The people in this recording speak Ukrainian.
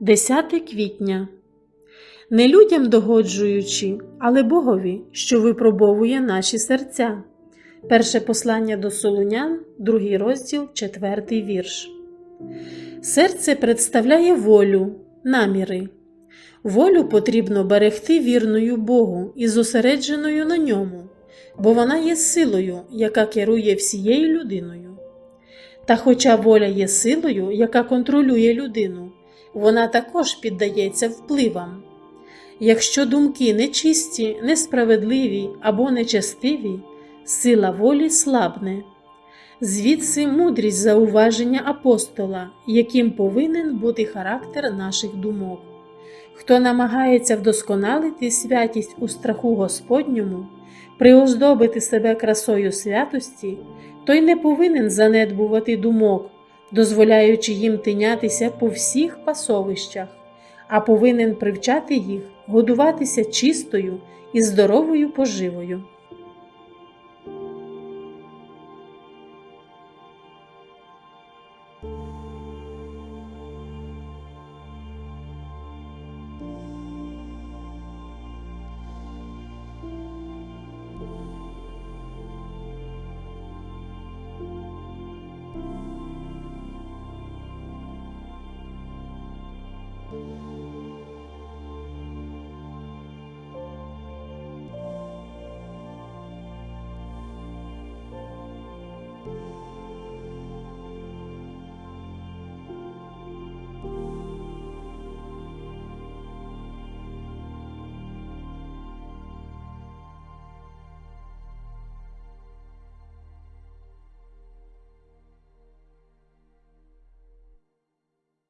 10 квітня. Не людям догоджуючи, але Богові, що випробовує наші серця. Перше послання до Солунян, другий розділ, четвертий вірш. Серце представляє волю, наміри. Волю потрібно берегти вірною Богу і зосередженою на ньому, бо вона є силою, яка керує всією людиною. Та хоча воля є силою, яка контролює людину, вона також піддається впливам. Якщо думки нечисті, несправедливі або нечестиві, сила волі слабне. Звідси мудрість зауваження апостола, яким повинен бути характер наших думок. Хто намагається вдосконалити святість у страху Господньому, приоздобити себе красою святості, той не повинен занедбувати думок, дозволяючи їм тинятися по всіх пасовищах, а повинен привчати їх годуватися чистою і здоровою поживою.